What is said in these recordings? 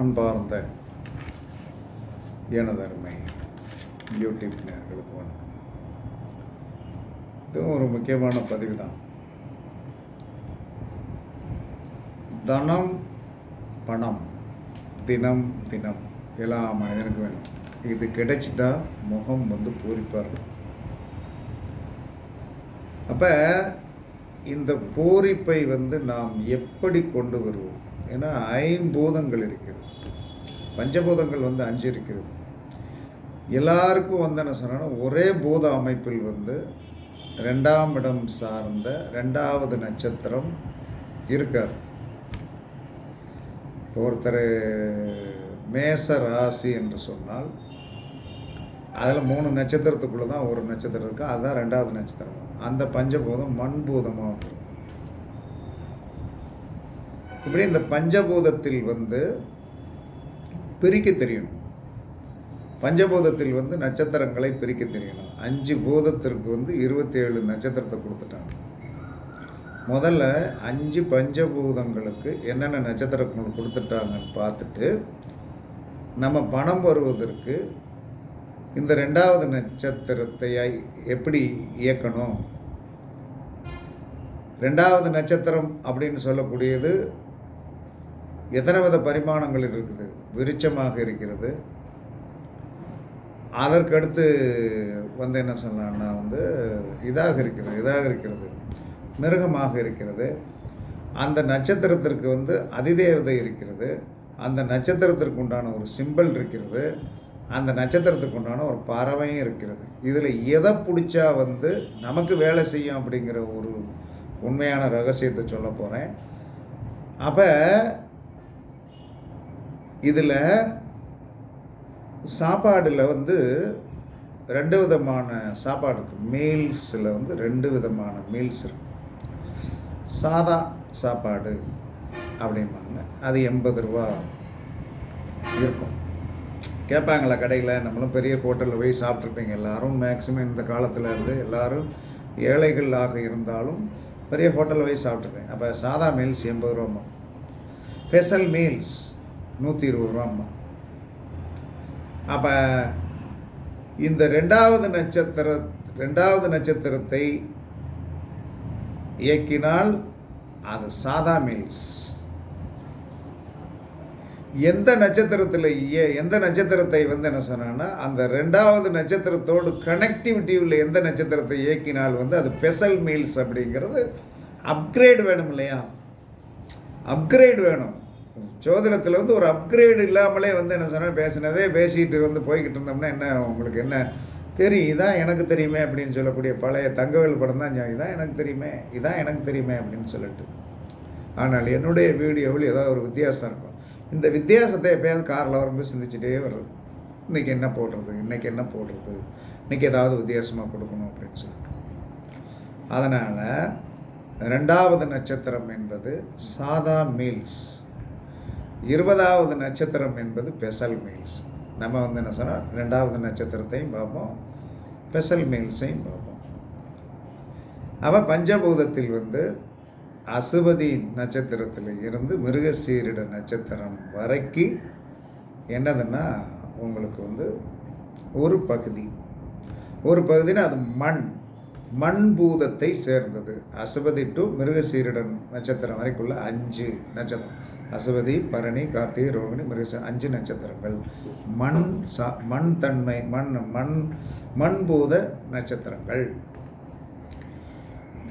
அன்பார்ந்த எனதருமை யூடியூப் நேர்களுக்கு வணக்கம். இதுவும் ஒரு முக்கியமான பதிவு தான் தனம் பணம் தினம் தினம் எல்லா மனிதனுக்கும் வேணும். இது கிடைச்சிட்டா முகம் வந்து பூரிப்பாக இருக்கும் அப்போ இந்த பூரிப்பை வந்து நாம் எப்படி கொண்டு வருவோம்? ஏன்னா ஐம்பூதங்கள் இருக்கிறது. பஞ்சபூதங்கள் வந்து அஞ்சு இருக்கிறது. எல்லாருக்கும் வந்து என்ன சொன்னா ஒரே பூத அமைப்பில் வந்து ரெண்டாம் இடம் சார்ந்த ரெண்டாவது நட்சத்திரம் இருக்காது. இப்போ ஒருத்தர் மேச ராசி என்று சொன்னால் அதில் மூணு நட்சத்திரத்துக்குள்ளே தான் ஒரு நட்சத்திரம் இருக்குது அதுதான் ரெண்டாவது நட்சத்திரம். அந்த பஞ்சபூதம் மண்பூதமாக வந்துடும் இப்படி இந்த பஞ்சபூதத்தில் வந்து பிரிக்க தெரியணும். பஞ்சபூதத்தில் வந்து நட்சத்திரங்களை பிரிக்க தெரியணும். அஞ்சு பூதத்திற்கு வந்து இருபத்தி ஏழு நட்சத்திரத்தை கொடுத்துட்டாங்க. முதல்ல அஞ்சு பஞ்சபூதங்களுக்கு என்னென்ன நட்சத்திரங்கள் கொடுத்துட்டாங்கன்னு பார்த்துட்டு நம்ம பணம் வருவதற்கு இந்த ரெண்டாவது நட்சத்திரத்தை எப்படி இயக்கணும்? ரெண்டாவது நட்சத்திரம் அப்படின்னு சொல்லக்கூடியது எத்தனை வித பரிமாணங்கள் இருக்குது? விருச்சமாக இருக்கிறது. அதற்கடுத்து வந்து என்ன சொல்லலாம்னா வந்து இதாக இருக்கிறது இதாக இருக்கிறது மிருகமாக இருக்கிறது. அந்த நட்சத்திரத்திற்கு வந்து அதிதேவதை இருக்கிறது. அந்த நட்சத்திரத்திற்கு உண்டான ஒரு சிம்பல் இருக்கிறது. அந்த நட்சத்திரத்துக்கு உண்டான ஒரு பறவையும் இருக்கிறது. இதில் எதை பிடிச்சா வந்து நமக்கு வேலை செய்யும் அப்படிங்கிற ஒரு உண்மையான ரகசியத்தை சொல்ல போகிறேன் அப்போ இதில் சாப்பாடில் வந்து ரெண்டு விதமான சாப்பாடு இருக்குது மீல்ஸில் வந்து ரெண்டு விதமான மீல்ஸ் இருக்கு. சாதா சாப்பாடு அப்படிம்பாங்க. அது எண்பது ரூபா இருக்கும். கேட்பாங்களா கடையில் நம்மளும் பெரிய ஹோட்டலில் போய் சாப்பிட்ருப்பீங்க எல்லோரும் மேக்ஸிமம் இந்த காலத்தில் இருந்து எல்லோரும் ஏழைகளாக இருந்தாலும் பெரிய ஹோட்டலில் போய் சாப்பிட்ருப்பேன் அப்போ சாதா மீல்ஸ் எண்பது ரூபா. ஸ்பெஷல் மீல்ஸ் நூற்றி இருபது ரூபாம்மா அப்போ இந்த ரெண்டாவது நட்சத்திர ரெண்டாவது நட்சத்திரத்தை இயக்கினால் அது சாதா மீல்ஸ். எந்த நட்சத்திரத்தில் எந்த நட்சத்திரத்தை வந்து என்ன சொன்னான்னா அந்த ரெண்டாவது நட்சத்திரத்தோடு கனெக்டிவிட்டியில் எந்த நட்சத்திரத்தை இயக்கினால் வந்து அது பெசல் மீல்ஸ் அப்படிங்கிறது அப்கிரேட் வேணும் இல்லையா? அப்கிரேட் வேணும். ஜோதிடத்தில் வந்து ஒரு அப்கிரேடு இல்லாமலே வந்து என்ன சொன்னால் பேசினதே பேசிட்டு வந்து போய்கிட்டு இருந்தோம்னா என்ன உங்களுக்கு என்ன? தெரியும் இதான் எனக்கு தெரியுமே அப்படின்னு சொல்லக்கூடிய பழைய தங்கவேல் படம் தான் இதான் எனக்கு தெரியுமே இதான் எனக்கு தெரியுமே அப்படின்னு சொல்லிட்டு. ஆனால் என்னுடைய வீடியோவில் ஏதாவது ஒரு வித்தியாசம் இருக்கும். இந்த வித்தியாசத்தை எப்பயாவது காரில் வரும்போது சிந்திச்சுட்டே வர்றது. இன்றைக்கி என்ன போடுறது இன்றைக்கி என்ன போடுறது இன்றைக்கி ஏதாவது வித்தியாசமாக கொடுக்கணும் அப்படின்னு சொல்லிட்டு. அதனால் ரெண்டாவது நட்சத்திரம் என்பது சாதா மீல்ஸ். இருபதாவது நட்சத்திரம் என்பது பெசல் மீல்ஸ். நம்ம வந்து என்ன சொன்னால் ரெண்டாவது நட்சத்திரத்தையும் பார்ப்போம் பெசல் மீல்ஸையும் பார்ப்போம். அவள் பஞ்சபூதத்தில் வந்து அசுவதி நட்சத்திரத்தில் இருந்து மிருகசீரிட நட்சத்திரம் வரைக்கு என்னதுன்னா உங்களுக்கு வந்து ஒரு பகுதி. ஒரு பகுதினா அது மண். மண் பூதத்தை சேர்ந்தது. அசுபதி டு மிருகசீரிடன் நட்சத்திரம் வரைக்குள்ள அஞ்சு நட்சத்திரம். அசுவதி பரணி கார்த்திகை ரோகிணி மிருகச அஞ்சு நட்சத்திரங்கள். மண் சா மண் தன்மை மண் மண் மண்பூத நட்சத்திரங்கள்.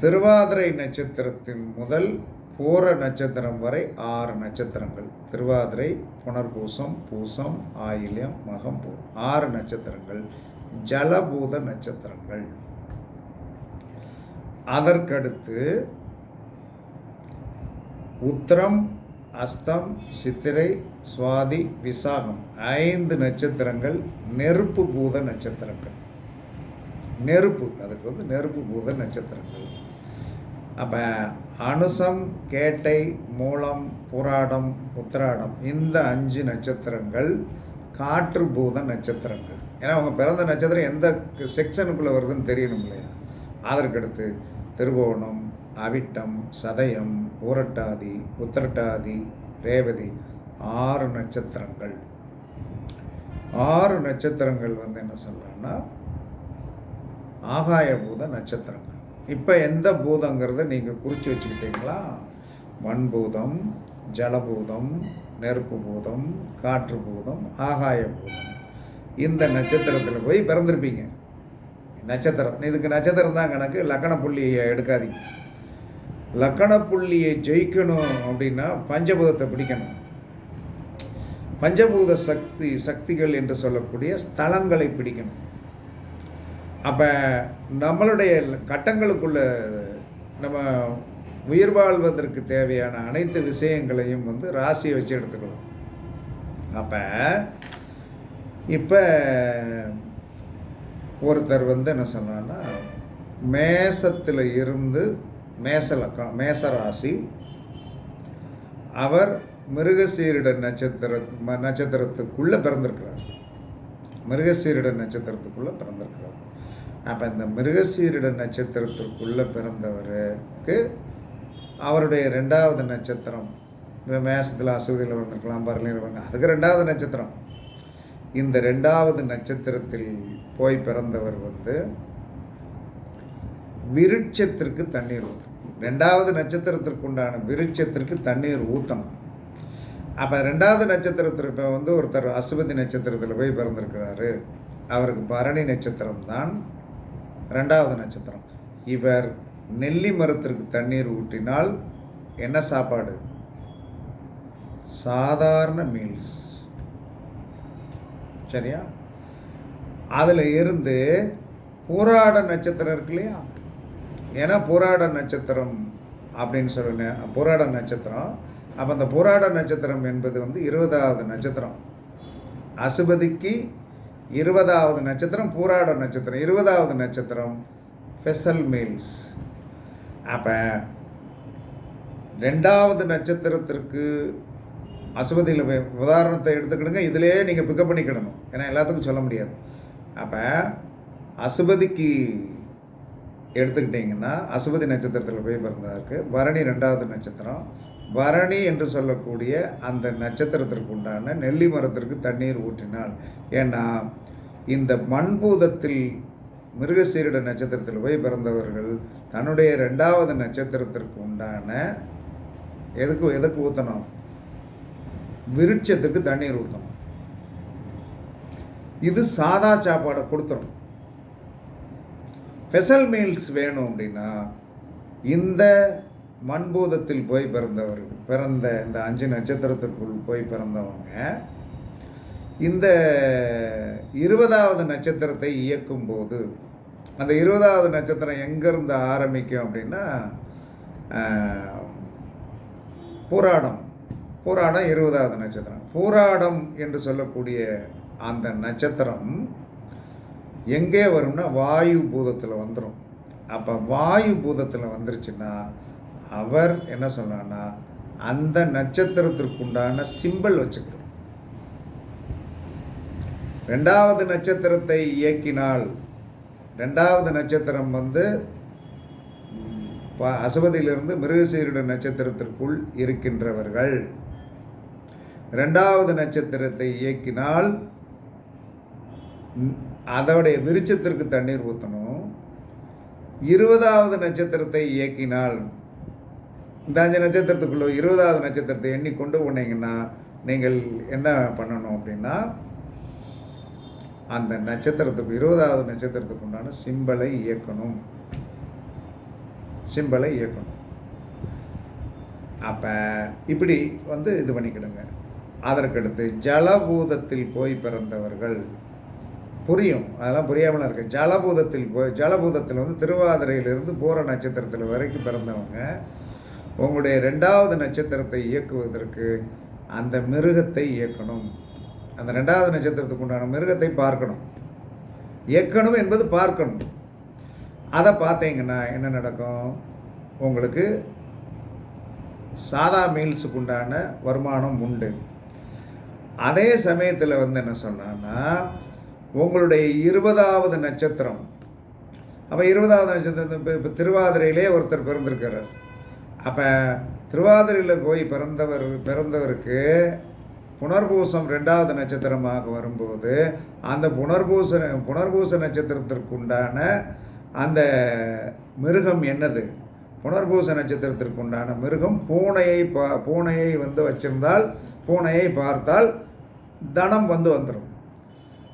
திருவாதிரை நட்சத்திரத்தின் முதல் பூர நட்சத்திரம் வரை ஆறு நட்சத்திரங்கள். திருவாதிரை புனர்பூசம் பூசம் ஆயில்யம் மகம் ஆறு நட்சத்திரங்கள். ஜலபூத நட்சத்திரங்கள். அதற்கடுத்து உத்திரம் அஸ்தம் சித்திரை சுவாதி விசாகம். ஐந்து நட்சத்திரங்கள் நெருப்பு பூத நட்சத்திரங்கள். நெருப்பு அதுக்கு வந்து நெருப்பு பூத நட்சத்திரங்கள். அப்போ அனுசம் கேட்டை மூலம் புராடம் உத்திராடம் இந்த அஞ்சு நட்சத்திரங்கள் காற்று பூத நட்சத்திரங்கள். ஏன்னா அவங்க பிறந்த நட்சத்திரம் எந்த செக்ஷனுக்குள்ளே வருதுன்னு தெரியணும் இல்லையா? அதற்கடுத்து திருவோணம் அவிட்டம் சதயம் ஊரட்டாதி உத்திரட்டாதி ரேவதி ஆறு நட்சத்திரங்கள். ஆறு நட்சத்திரங்கள் வந்து என்ன சொல்கிறேன்னா ஆகாய பூத நட்சத்திரங்கள். இப்போ எந்த பூதங்கிறத நீங்கள் குறித்து வச்சுக்கிட்டீங்களா? மண் பூதம் ஜலபூதம் நெருப்பு பூதம் காற்று பூதம் ஆகாய பூதம். இந்த நட்சத்திரத்தில் போய் பிறந்திருப்பீங்க. நட்சத்திரம். இதுக்கு நட்சத்திரம் தான் கணக்கு. லக்கண புள்ளியை எடுக்காதீங்க. லக்கண புள்ளியை ஜெயிக்கணும் அப்படின்னா பஞ்சபூதத்தை பிடிக்கணும். பஞ்சபூத சக்தி சக்திகள் என்று சொல்லக்கூடிய ஸ்தலங்களை பிடிக்கணும். அப்போ நம்மளுடைய கட்டங்களுக்குள்ள நம்ம உயிர் வாழ்வதற்கு தேவையான அனைத்து விஷயங்களையும் வந்து ராசியை வச்சு எடுத்துக்கலாம் அப்போ இப்போ ஒருத்தர் வந்து என்ன சொன்னான்னா மேசத்தில் இருந்து மேச மேசராசி அவர் மிருகசீரிட நட்சத்திர ம- நட்சத்திரத்துக்குள்ளே பிறந்திருக்கிறார். மிருகசீரிட நட்சத்திரத்துக்குள்ளே பிறந்திருக்கிறார். அப்போ இந்த மிருகசீரிட நட்சத்திரத்திற்குள்ளே பிறந்தவருக்கு அவருடைய ரெண்டாவது நட்சத்திரம் இந்த மேசத்தில் அசுவதியில் வந்திருக்கலாம் பரலியில் வந்து அதுக்கு ரெண்டாவது நட்சத்திரம். இந்த ரெண்டாவது நட்சத்திரத்தில் போய் பிறந்தவர் வந்து விருட்சத்திற்கு தண்ணீர் ஊற்றணும் ரெண்டாவது நட்சத்திரத்திற்கு உண்டான விருட்சத்திற்கு தண்ணீர் ஊற்றணும் அப்போ ரெண்டாவது நட்சத்திரத்திற்கு வந்து ஒருத்தர் அசுபதி நட்சத்திரத்தில் போய் பிறந்திருக்கிறாரு. அவருக்கு பரணி நட்சத்திரம் தான் ரெண்டாவது நட்சத்திரம். இவர் நெல்லி மரத்திற்கு தண்ணீர் ஊற்றினால் என்ன சாப்பாடு? சாதாரண மீல்ஸ். சரியா? அதில் இருந்து போராட நட்சத்திரம் இருக்கு இல்லையா? ஏன்னா போராட நட்சத்திரம் அப்படின்னு சொல்லுங்க. போராட நட்சத்திரம். அப்போ அந்த போராட நட்சத்திரம் என்பது வந்து இருபதாவது நட்சத்திரம். அசுபதிக்கு இருபதாவது நட்சத்திரம் பூராட நட்சத்திரம். இருபதாவது நட்சத்திரம் ஃபெசல் மீல்ஸ் அப்போ ரெண்டாவது நட்சத்திரத்திற்கு அசுபதியில் உதாரணத்தை எடுத்துக்கிடுங்க. இதிலே நீங்கள் பிக்கப் பண்ணிக்கிடணும். ஏன்னா எல்லாத்துக்கும் சொல்ல முடியாது. அப்போ அசுபதிக்கு எடுத்துக்கிட்டிங்கன்னா அசுபதி நட்சத்திரத்தில் போய் பிறந்ததற்கு பரணி ரெண்டாவது நட்சத்திரம். பரணி என்று சொல்லக்கூடிய அந்த நட்சத்திரத்திற்கு உண்டான நெல்லி மரத்திற்கு தண்ணீர் ஊற்றினால் ஏன்னா இந்த மண்பூதத்தில் மிருகசீரிட நட்சத்திரத்தில் போய் பிறந்தவர்கள் தன்னுடைய ரெண்டாவது நட்சத்திரத்திற்கு உண்டான எதுக்கு எதுக்கு ஊற்றணும் விருட்சத்துக்கு தண்ணீர் ஊற்றணும் இது சாதா சாப்பாடை கொடுத்துரும். ஸ்பெஷல் மீல்ஸ் வேணும் அப்படின்னா இந்த மண்பூதத்தில் போய் பிறந்தவர்கள் பிறந்த இந்த அஞ்சு நட்சத்திரத்திற்குள் போய் பிறந்தவங்க இந்த இருபதாவது நட்சத்திரத்தை இயக்கும் போது அந்த இருபதாவது நட்சத்திரம் எங்கேருந்து ஆரம்பிக்கும் அப்படின்னா போராடம் பூராடம். பூராடம் இருபதாவது நட்சத்திரம். பூராடம் என்று சொல்லக்கூடிய அந்த நட்சத்திரம் எங்கே வரும்னா வாயு பூதத்தில் வந்துடும் அப்போ வாயு பூதத்தில் வந்துருச்சுன்னா அவர் என்ன சொன்னான்னா அந்த நட்சத்திரத்திற்குண்டான சிம்பல் வச்சுக்கணும். ரெண்டாவது நட்சத்திரத்தை இயக்கினால் ரெண்டாவது நட்சத்திரம் வந்து அசுபதியிலிருந்து ப- நட்சத்திரத்திற்குள் இருக்கின்றவர்கள். ரெண்டாவது நட்சத்திரத்தை இயக்கினால் அதோடைய விருச்சத்திற்கு தண்ணீர் ஊற்றணும் இருபதாவது நட்சத்திரத்தை இயக்கினால் இந்த அஞ்சு நட்சத்திரத்துக்குள்ளே இருபதாவது நட்சத்திரத்தை எண்ணி கொண்டு போனீங்கன்னா நீங்கள் என்ன பண்ணணும் அப்படின்னா அந்த நட்சத்திரத்துக்கு இருபதாவது நட்சத்திரத்துக்கு உண்டான சிம்பலை இயக்கணும். சிம்பலை இயக்கணும். அப்போ இப்படி வந்து இது பண்ணிக்கிடுங்க. அதற்கடுத்து ஜலபூதத்தில் போய் பிறந்தவர்கள் புரியும். அதெல்லாம் புரியாமலாம் இருக்குது ஜலபூதத்தில் போய் ஜலபூதத்தில் வந்து திருவாதிரையிலிருந்து பூர நட்சத்திரத்தில் வரைக்கும் பிறந்தவங்க. உங்களுடைய ரெண்டாவது நட்சத்திரத்தை இயக்குவதற்கு அந்த மிருகத்தை இயக்கணும். அந்த ரெண்டாவது நட்சத்திரத்துக்கு உண்டான மிருகத்தை பார்க்கணும். இயக்கணும் என்பது பார்க்கணும். அதை பார்த்தீங்கன்னா என்ன நடக்கும்? உங்களுக்கு சாதா மீல்ஸுக்கு உண்டான வருமானம் உண்டு. அதே சமயத்தில் வந்து என்ன சொன்னான்னா உங்களுடைய இருபதாவது நட்சத்திரம். அப்போ இருபதாவது நட்சத்திரம் இப்போ இப்போ திருவாதிரையிலே ஒருத்தர் பிறந்திருக்கிறார். அப்போ திருவாதிரையில் போய் பிறந்தவர் பிறந்தவருக்கு புனர்பூசம் ரெண்டாவது நட்சத்திரமாக வரும்போது அந்த புனர்பூச புனர்பூச நட்சத்திரத்திற்குண்டான அந்த மிருகம் என்னது? புனர்பூச நட்சத்திரத்திற்குண்டான மிருகம் பூனையை பா பூனையை வந்து வச்சிருந்தால் பூனையை பார்த்தால் தனம் வந்து வந்துடும்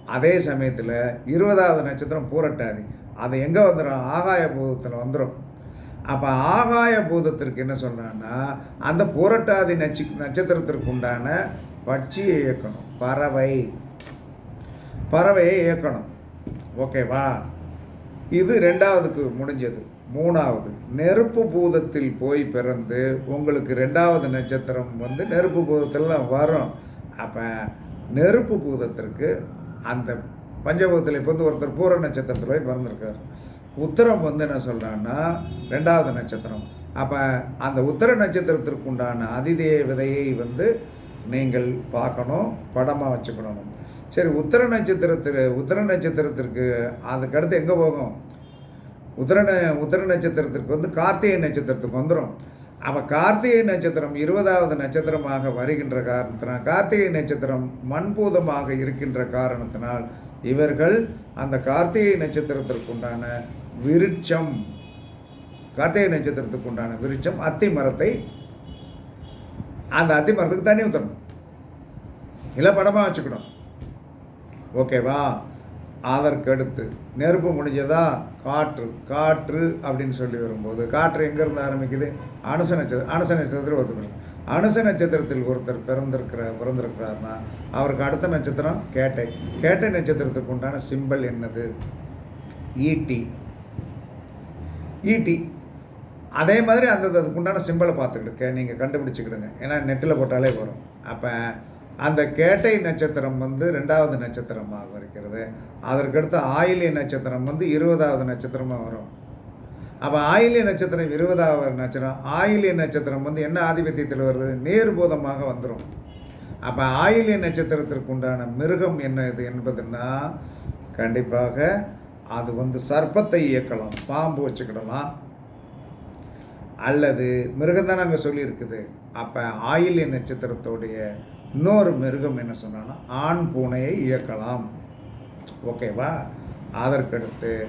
அதே சமயத்தில் இருபதாவது நட்சத்திரம் பூரட்டாதி. அது எங்கே வந்துடும் ஆகாய பூதத்தில் வந்துடும் அப்போ ஆகாய பூதத்திற்கு என்ன சொல்கிறான்னா அந்த பூரட்டாதி நட்சி நட்சத்திரத்திற்கு உண்டான பட்சியை இயக்கணும். பறவை. பறவையை இயக்கணும். ஓகேவா இது ரெண்டாவதுக்கு முடிஞ்சது. மூணாவது நெருப்பு பூதத்தில் போய் பிறந்து உங்களுக்கு ரெண்டாவது நட்சத்திரம் வந்து நெருப்பு பூதத்தில் வரும். அப்போ நெருப்பு பூதத்திற்கு அந்த பஞ்சபூதத்தில் இப்போ வந்து ஒருத்தர் பூர நட்சத்திரத்தில் போய் பிறந்திருக்கார். உத்தரம் வந்து என்ன சொல்கிறான்னா ரெண்டாவது நட்சத்திரம். அப்போ அந்த உத்தர நட்சத்திரத்திற்கு உண்டான அதிதேவதையை வந்து நீங்கள் பார்க்கணும் படமாக வச்சுக்கணும். சரி உத்தர நட்சத்திரத்தில் உத்தர நட்சத்திரத்திற்கு அதுக்கடுத்து எங்கே போகும்? உத்தர ந- உத்தர நட்சத்திரத்திற்கு வந்து கார்த்திகை நட்சத்திரத்துக்கு வந்துடும் அப்போ கார்த்திகை நட்சத்திரம் இருபதாவது நட்சத்திரமாக வருகின்ற காரணத்தினால் கார்த்திகை நட்சத்திரம் மண்பூதமாக இருக்கின்ற காரணத்தினால் இவர்கள் அந்த கார்த்திகை நட்சத்திரத்திற்குண்டான விருட்சம் கார்த்திகை நட்சத்திரத்துக்கு உண்டான விருட்சம் அத்தி மரத்தை அந்த அத்தி மரத்துக்கு தண்ணி ஊற்றணும் இல்லை படமாக வச்சுக்கணும். ஓகேவா? அதற்கடுத்து நெருப்பு முடிஞ்சதா காற்று காற்று அப்படின்னு சொல்லி வரும்போது காற்று எங்கேருந்து ஆரம்பிக்குது? அனுச நட்சத்திரம் அனுச நட்சத்திரத்தில் ஒருத்தர் அனுச நட்சத்திரத்தில் ஒருத்தர் பிறந்திருக்கிற பிறந்திருக்கிறார்னா அவருக்கு அடுத்த நட்சத்திரம் கேட்டை. கேட்டை நட்சத்திரத்துக்கு உண்டான சிம்பல் என்னது? ஈட்டி ஈட்டி அதே மாதிரி அந்த அதுக்குண்டான உண்டான சிம்பலை பார்த்துக்கிட்டு நீங்கள் கண்டுபிடிச்சிக்கிடுங்க. ஏன்னா நெட்டில் போட்டாலே வரும். அப்போ அந்த கேட்டை நட்சத்திரம் வந்து ரெண்டாவது நட்சத்திரமாக இருக்கிறது. அதற்கடுத்து ஆயிலிய நட்சத்திரம் வந்து இருபதாவது நட்சத்திரமாக வரும். அப்போ ஆயிலிய நட்சத்திரம் இருபதாவது நட்சத்திரம் ஆயிலிய நட்சத்திரம் வந்து என்ன ஆதிபத்தியத்தில் வருது? நேர்பூதமாக வந்துடும் அப்போ ஆயிலிய நட்சத்திரத்திற்கு உண்டான மிருகம் என்ன இது என்பதுன்னா கண்டிப்பாக அது வந்து சர்ப்பத்தை இயக்கலாம் பாம்பு வச்சுக்கிடலாம். அல்லது மிருகம் தான் அங்கே சொல்லியிருக்குது. அப்போ ஆயிலிய நட்சத்திரத்தோடைய இன்னொரு மிருகம் என்ன சொன்னான்னா ஆண் பூனையை இயக்கலாம். ஓகேவா? அதற்கடுத்து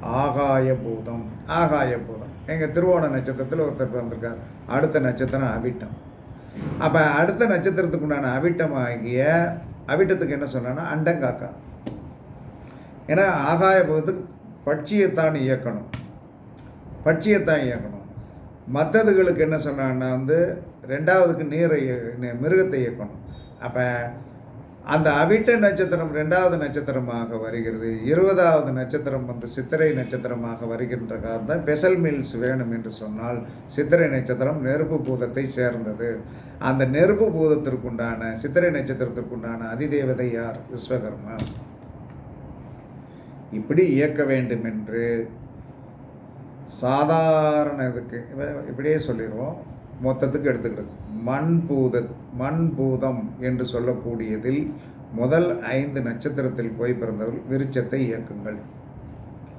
ஆகாய பூதம் ஆகாய பூதம். எங்கள் திருவோண நட்சத்திரத்தில் ஒருத்தர் பிறந்திருக்கார். அடுத்த நட்சத்திரம் அவிட்டம். அப்போ அடுத்த நட்சத்திரத்துக்கு உண்டான அவிட்டம் ஆகிய அவிட்டத்துக்கு என்ன சொன்னான்னா அண்டங்காக்கா. ஏன்னா ஆகாய பூதத்துக்கு பட்சியைத்தான் இயக்கணும். பட்சியத்தான் இயக்கணும். மற்றதுகளுக்கு என்ன சொன்னான்னா வந்து ரெண்டாவதுக்கு நீரை மிருகத்தை இயக்கணும். அப்போ அந்த அவிட்ட நட்சத்திரம் ரெண்டாவது நட்சத்திரமாக வருகிறது. இருபதாவது நட்சத்திரம் வந்து சித்திரை நட்சத்திரமாக வருகின்ற காரணம் பெசல் மில்ஸ் வேணும் என்று சொன்னால் சித்திரை நட்சத்திரம் நெருப்பு பூதத்தை சேர்ந்தது. அந்த நெருப்பு பூதத்திற்குண்டான சித்திரை நட்சத்திரத்திற்குண்டான அதிதேவதை யார்? விஸ்வகர்மா. இப்படி இயக்க வேண்டும் என்று சாதாரண இதுக்கு இப்படியே சொல்லிடுவோம் மொத்தத்துக்கு எடுத்துக்கிடுது மண் பூதம் என்று சொல்லக்கூடியதில் முதல் ஐந்து நட்சத்திரத்தில் போய் பிறந்தவர்கள் விருட்சத்தை இயக்குங்கள்.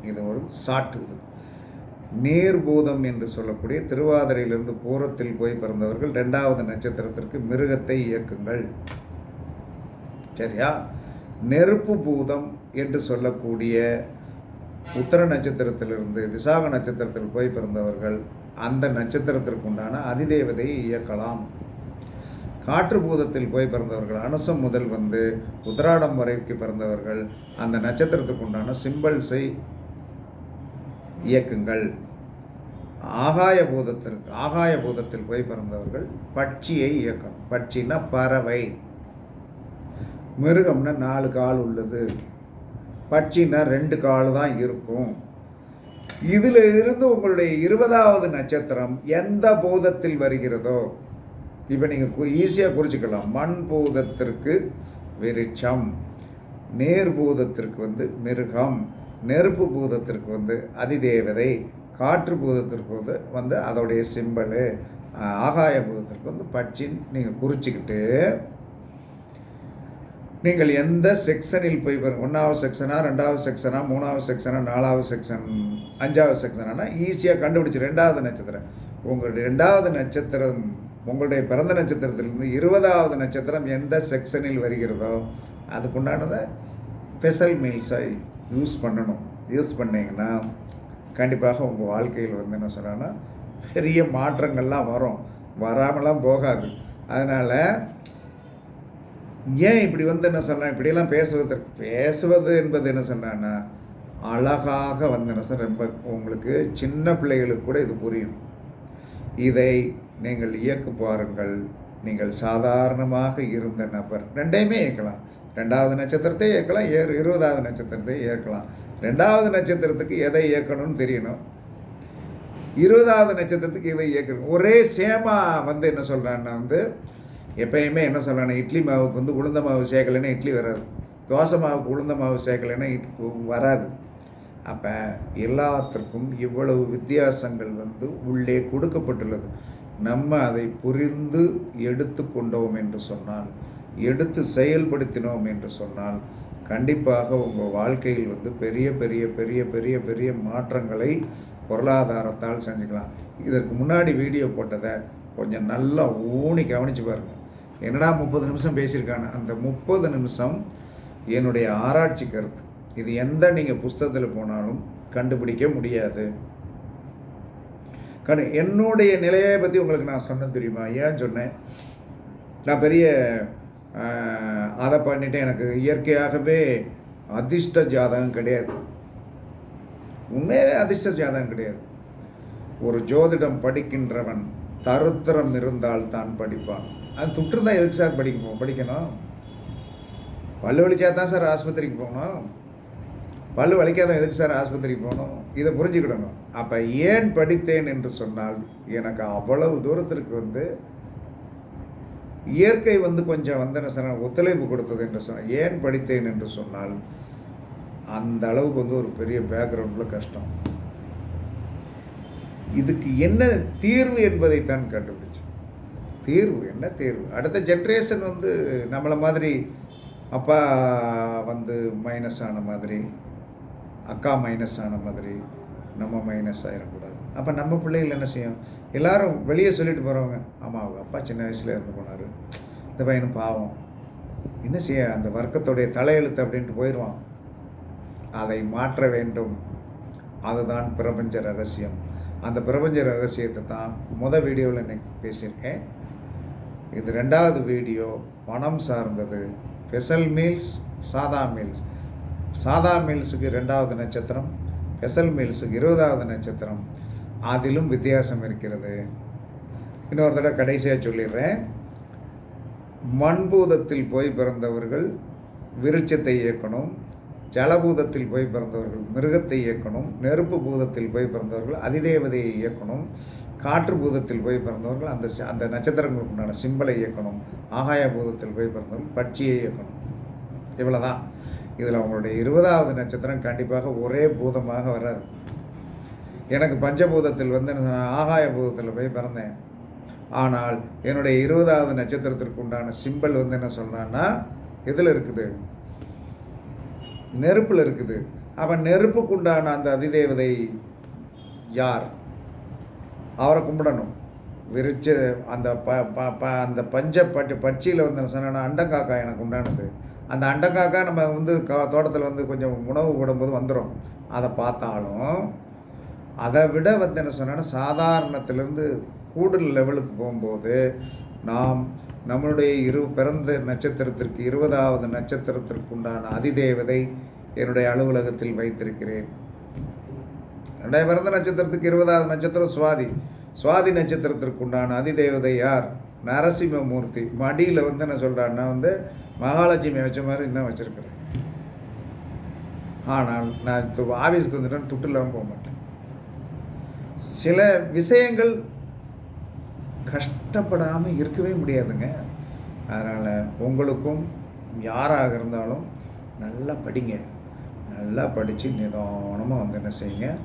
இது ஒரு சாட்டு இது. நீர்பூதம் என்று சொல்லக்கூடிய திருவாதிரையிலிருந்து பூரத்தில் போய் பிறந்தவர்கள் ரெண்டாவது நட்சத்திரத்திற்கு மிருகத்தை இயக்குங்கள். சரியா? நெருப்பு பூதம் என்று சொல்லக்கூடிய உத்தர நட்சத்திரத்திலிருந்து விசாக நட்சத்திரத்தில் போய் பிறந்தவர்கள் அந்த நட்சத்திரத்திற்குண்டான அதிதேவதையை இயக்கலாம். காற்று பூதத்தில் போய் பிறந்தவர்கள் அனுசம் முதல் வந்து உத்தராடம் வரைக்கு பிறந்தவர்கள் அந்த நட்சத்திரத்துக்குண்டான சிம்பல்ஸை இயக்குங்கள். ஆகாய பூதத்திற்கு ஆகாய பூதத்தில் போய் பிறந்தவர்கள் பட்சியை இயக்கணும் பட்சின்னா பறவை. மிருகம்னா நாலு கால் உள்ளது. பட்சின்னா ரெண்டு கால் தான் இருக்கும். இதில் இருந்து உங்களுடைய இருபதாவது நட்சத்திரம் எந்த பூதத்தில் வருகிறதோ? இப்போ நீங்கள் ஈஸியாக குறிச்சிக்கலாம் மண் பூதத்திற்கு விருட்சம் நேர் பூதத்திற்கு வந்து மிருகம் நெருப்பு பூதத்திற்கு வந்து அதிதேவதை காற்று பூதத்திற்கு வந்து வந்து அதோடைய சிம்பலு ஆகாய பூதத்திற்கு வந்து பட்சின்னு நீங்கள் குறிச்சிக்கிட்டு நீங்கள் எந்த செக்ஷனில் போய் பாருங்க. ஒன்றாவது செக்ஷனா ரெண்டாவது செக்ஷனா மூணாவது செக்ஷனா நாலாவது செக்ஷன் அஞ்சாவது செக்ஷனானா ஈஸியாக கண்டுபிடிச்சி ரெண்டாவது நட்சத்திரம். உங்களுடைய ரெண்டாவது நட்சத்திரம் உங்களுடைய பிறந்த நட்சத்திரத்திலிருந்து இருபதாவது நட்சத்திரம் எந்த செக்ஷனில் வருகிறதோ அதுக்குண்டானதை ஸ்பெஷல் மீல்ஸை யூஸ் பண்ணணும். யூஸ் பண்ணிங்கன்னா கண்டிப்பாக உங்கள் வாழ்க்கையில் வந்து என்ன சொன்னேன்னா பெரிய மாற்றங்கள்லாம் வரும். வராமலாம் போகாது. அதனால் ஏன் இப்படி வந்து என்ன சொன்னேன் இப்படியெல்லாம் பேசுவதற்கு பேசுவது என்பது என்ன சொன்னான்னா அழகாக வந்து என்ன சொன்ன ரொம்ப உங்களுக்கு சின்ன பிள்ளைகளுக்கு கூட இது புரியும். இதை நீங்கள் இயக்கு பாருங்கள். நீங்கள் சாதாரணமாக இருந்த நபர் ரெண்டையுமே இயக்கலாம். ரெண்டாவது நட்சத்திரத்தை இயக்கலாம் ஏ இருபதாவது நட்சத்திரத்தை இயக்கலாம். ரெண்டாவது நட்சத்திரத்துக்கு எதை இயக்கணும்னு தெரியணும்? இருபதாவது நட்சத்திரத்துக்கு இதை இயக்கணும்? ஒரே சேமா வந்து என்ன சொல்கிறான்னா வந்து எப்பயுமே என்ன சொல்லணும் இட்லி மாவுக்கு வந்து உளுந்த மாவு சேர்க்கலைன்னா இட்லி வராது. தோசை மாவுக்கு உளுந்த மாவு சேர்க்கலைன்னா இட் வராது. அப்போ எல்லாத்திற்கும் இவ்வளவு வித்தியாசங்கள் வந்து உள்ளே கொடுக்கப்பட்டுள்ளது. நம்ம அதை புரிந்து எடுத்து கொண்டோம் என்று சொன்னால் எடுத்து செயல்படுத்தினோம் என்று சொன்னால் கண்டிப்பாக உங்கள் வாழ்க்கையில் வந்து பெரிய பெரிய பெரிய பெரிய பெரிய மாற்றங்களை பொருளாதாரத்தால் செஞ்சுக்கலாம். இதற்கு முன்னாடி வீடியோ போட்டதை கொஞ்சம் நல்லா ஊனி கவனித்து பாருங்கள் என்னடா முப்பது நிமிஷம் பேசியிருக்காங்க அந்த முப்பது நிமிஷம் என்னுடைய ஆராய்ச்சி கருத்து. இது எந்த நீங்கள் புஸ்தகத்தில் போனாலும் கண்டுபிடிக்க முடியாது. கண்டு என்னுடைய நிலையை பற்றி உங்களுக்கு நான் சொன்னேன் தெரியுமா? ஏன் சொன்னேன்? நான் பெரிய அதை பண்ணிட்டேன் எனக்கு இயற்கையாகவே அதிர்ஷ்ட ஜாதகம் கிடையாது. உண்மையாகவே அதிர்ஷ்ட ஜாதகம் கிடையாது. ஒரு ஜோதிடம் படிக்கின்றவன் தருத்திரம் இருந்தால் தான் படிப்பான். அது துட்டுருந்தா எதுக்கு சார் படிக்கணும்? படிக்கணும். பல்லு வலிச்சா தான் சார் ஆஸ்பத்திரிக்கு போகணும். பல்லு வலிக்காதான் எதுக்கு சார் ஆஸ்பத்திரிக்கு போகணும்? இதை புரிஞ்சுக்கிடணும். அப்போ ஏன் படித்தேன் என்று சொன்னால் எனக்கு அவ்வளவு தூரத்திற்கு வந்து இயற்கை வந்து கொஞ்சம் வந்து என்ன சொன்ன ஒத்துழைப்பு கொடுத்தது என்று சொன்னால் ஏன் படித்தேன் என்று சொன்னால் அந்த அளவுக்கு வந்து ஒரு பெரிய பேக்ரவுண்டில் கஷ்டம். இதுக்கு என்ன தீர்வு என்பதைத்தான் கண்டுபிடிச்சோம். தீர்வு என்ன தீர்வு? அடுத்த ஜென்ரேஷன் வந்து நம்மளை மாதிரி அப்பா வந்து மைனஸ் ஆன மாதிரி அக்கா மைனஸ் ஆன மாதிரி நம்ம மைனஸ் ஆகிடக்கூடாது அப்போ நம்ம பிள்ளைகள் என்ன செய்யும்? எல்லாரும் வெளியே சொல்லிட்டு போகிறவங்க ஆமாம் அவங்க அப்பா சின்ன வயசில் இருந்து போனார். இந்த பையனும் பாவம். என்ன செய்ய? அந்த வர்க்கத்துடைய தலையெழுத்து அப்படின்ட்டு போயிடுவான். அதை மாற்ற வேண்டும். அதுதான் பிரபஞ்ச ரகசியம். அந்த பிரபஞ்ச ரகசியத்தை தான் முதல் வீடியோவில் இன்னைக்கு பேசியிருக்கேன். இது ரெண்டாவது வீடியோ பணம் சார்ந்தது. ஸ்பெஷல் மீல்ஸ் சாதா மீல்ஸ் சாதா மீல்ஸுக்கு ரெண்டாவது நட்சத்திரம் ஸ்பெஷல் மீல்ஸுக்கு இருபதாவது நட்சத்திரம். அதிலும் வித்தியாசம் இருக்கிறது. இன்னொரு தடவை கடைசியாக சொல்லிடுறேன். மண்பூதத்தில் போய் பிறந்தவர்கள் விருட்சத்தை இயக்கணும். ஜலபூதத்தில் போய் பிறந்தவர்கள் மிருகத்தை இயக்கணும் நெருப்பு பூதத்தில் போய் பிறந்தவர்கள் அதிதேவதையை இயக்கணும் காற்று பூதத்தில் போய் பிறந்தவர்கள் அந்த அந்த நட்சத்திரங்களுக்கு உண்டான சிம்பலை இயக்கணும் ஆகாய பூதத்தில் போய் பிறந்தவர்கள் பட்சியை இயக்கணும். இவ்வளோதான் இதில் அவங்களுடைய இருபதாவது நட்சத்திரம் கண்டிப்பாக ஒரே பூதமாக வராது. எனக்கு பஞ்சபூதத்தில் வந்து நான் ஆகாய பூதத்தில் போய் பிறந்தேன். ஆனால் என்னுடைய இருபதாவது நட்சத்திரத்திற்கு உண்டான சிம்பல் வந்து என்ன சொல்கிறான்னா எதில் இருக்குது? நெருப்பில் இருக்குது. அப்போ நெருப்புக்கு உண்டான அந்த அதிதேவதை யார்? அவரை கும்பிடணும். விரிச்ச அந்த ப ப ப அந்த பஞ்ச பட்டு பட்சியில் வந்து என்ன சொன்னா அண்டங்காக்கா எனக்கு உண்டானது. அந்த அண்டங்காக்கா நம்ம வந்து கா தோட்டத்தில் வந்து கொஞ்சம் உணவு போடும்போது வந்துடும் அதை பார்த்தாலும் அதை விட வந்து என்ன சொன்னால் சாதாரணத்திலேருந்து கூடுதல் லெவலுக்கு போகும்போது நாம் நம்மளுடைய இரு பிறந்த நட்சத்திரத்திற்கு இருபதாவது நட்சத்திரத்திற்குண்டான அதிதேவதை என்னுடைய அலுவலகத்தில் வைத்திருக்கிறேன். என்னுடைய பிறந்த நட்சத்திரத்துக்கு இருபதாவது நட்சத்திரம் சுவாதி. சுவாதி நட்சத்திரத்திற்குண்டான அதிதேவதை யார்? நரசிம்மமூர்த்தி. மடியில் வந்து என்ன சொல்கிறான்னா வந்து மகாலட்சுமி வச்ச மாதிரி இன்னும் வச்சுருக்கிறேன். ஆனால் நான் இப்போ ஆஃபீஸ்க்கு வந்துட்டேன் துட்டு இல்லாமல் போக மாட்டேன். சில விஷயங்கள் கஷ்டப்படாமல் இருக்கவே முடியாதுங்க. அதனால் உங்களுக்கும் யாராக இருந்தாலும் நல்லா படிங்க. நல்லா படித்து நிதானமாக வந்து என்ன செய்யுங்க.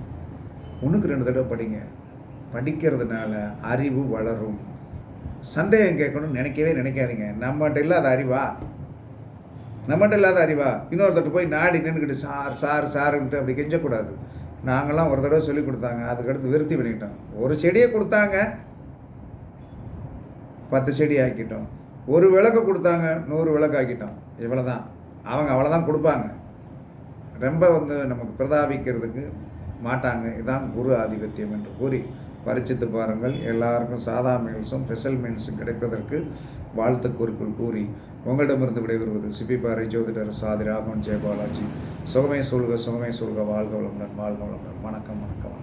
ஒன்றுக்கு ரெண்டு தடவை படிங்க. படிக்கிறதுனால அறிவு வளரும். சந்தேகம் கேட்கணும்னு நினைக்கவே நினைக்காதீங்க. நம்மகிட்ட இல்லாத அறிவா? நம்மகிட்ட இல்லாத அறிவா? இன்னொருத்தட்ட போய் நாடி நின்றுக்கிட்டு சார் சார் சாருன்ட்டு அப்படி கெஞ்சக்கூடாது. நாங்களாம் ஒரு தடவை சொல்லி கொடுத்தாங்க. அதுக்கடுத்து விருத்தி பண்ணிக்கிட்டோம். ஒரு செடியை கொடுத்தாங்க. பத்து செடி ஆக்கிட்டோம். ஒரு விளக்கு கொடுத்தாங்க நூறு விளக்கு ஆக்கிட்டோம். இவ்வளோ தான் அவங்க அவ்வளோதான் கொடுப்பாங்க. ரொம்ப வந்து நமக்கு பிரதாபிக்கிறதுக்கு மாட்டாங்க. இதான் குரு ஆதிபத்தியம் என்று கூறி பரிச்சித்து பாருங்கள். எல்லாருக்கும் சாதா மீல்ஸும் ஸ்பெஷல் மீல்ஸும் கிடைப்பதற்கு வாழ்த்து குறிக்குள் கூறி உங்களிடமிருந்து விடைபெறுவது சிப்பிப்பாறை ஜோதிடர் சாதி ராகவன் ஜெயபாலாஜி. சுகமே சொல்க சுகமே சொல்க வாழ்க வளமுடன் வாழ்க வளமுடன். வணக்கம் வணக்கம்.